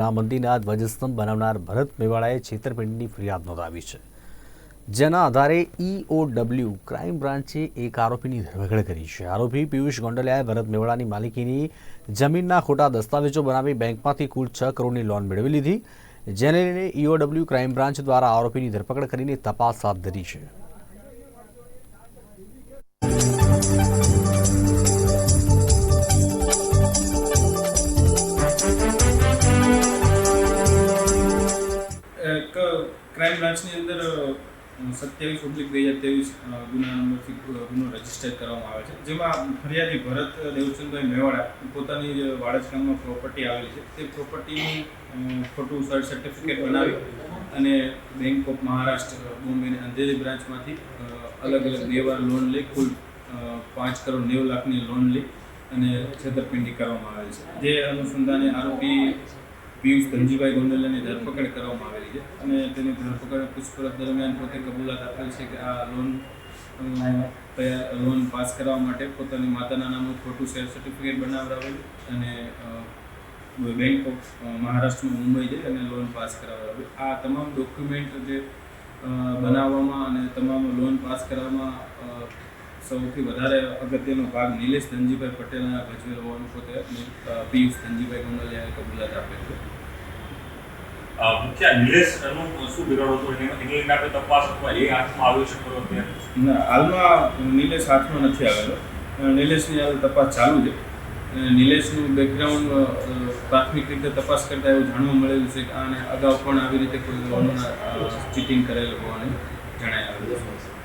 રામ મંદિરના ધ્વજસ્તંભ બનાવનાર ભરત મેવાડાએ છેતરપિંડીની ફરિયાદ નોંધાવી છે. જેના આધારે ઈઓડબ્લ્યુ ક્રાઇમ બ્રાન્ચે એક આરોપીની ધરપકડ કરી છે. આરોપી પિયુષ ગોંડલિયાએ ભરત મેવાડાની માલિકીની જમીનના ખોટા દસ્તાવેજો બનાવી બેંકમાંથી કુલ છ કરોડની લોન મેળવી લીધી, જેને લઈને ઈઓડબ્લ્યુ ક્રાઇમ બ્રાન્ચ દ્વારા આરોપીની ધરપકડ કરીને તપાસ હાથ ધરી છે. ક્રાઇમ બ્રાન્ચની અંદર સત્યાવીસ ઓબ્લિક બે હજાર ત્રેવીસ ગુના નંબરથી ગુનો રજિસ્ટર કરવામાં આવે છે. જેમાં ફરિયાદી ભરત દેવચંદભાઈ મેવાડા પોતાની વાડજ ગામમાં પ્રોપર્ટી આવેલી છે. તે પ્રોપર્ટીનું ખોટું સર્ટ સર્ટિફિકેટ બનાવી અને બેંક ઓફ મહારાષ્ટ્ર બોમ્બેની અંધેરી બ્રાન્ચમાંથી અલગ અલગ બે વાર લોન લઈ, કુલ પાંચ કરોડ નેવું લાખની લોન લઈ અને છેતરપિંડી કરવામાં આવે છે. જે અનુસંધાને આરોપી પિયુષ ધનજીભાઈ ગોંડલિયાની ધરપકડ કરવામાં આવેલી છે અને તેની ધરપકડ પૂછપરછ દરમિયાન પોતે કબૂલાત આપેલ છે કે આ લોન લોન પાસ કરવા માટે પોતાની માતાના નામનું ખોટું શેર સર્ટિફિકેટ બનાવડાવેલું અને બેંક ઓફ મહારાષ્ટ્રમાં મુંબઈ જઈ અને લોન પાસ કરાવડાવેલું. આ તમામ ડોક્યુમેન્ટ જે બનાવવામાં અને તમામ લોન પાસ કરવામાં સૌથી વધારે અગત્યનો ભાગ નિલેશ ધનજીભાઈ પટેલના ભજવેલો હોવાનું પોતે પિયુષ ધનજીભાઈ ગોંડલિયાએ કબૂલાત આપેલ છે. મુખ્ય નિલેશ શું બિગાડ હતો? એને એને આપણે તપાસ અથવા એ હાથમાં આવ્યો છે ખરો ના હાલમાં નિલેશ હાથમાં નથી આવેલો. નિલેશની હાલ તપાસ ચાલુ છે. નિલેશનું બેકગ્રાઉન્ડ પ્રાથમિક રીતે તપાસ કરતાં એવું જાણવા મળેલું છે કે આને અગાઉ પણ આવી રીતે કોઈ ચીટિંગ કરેલું હોવાનું જણાય આવ્યું છે.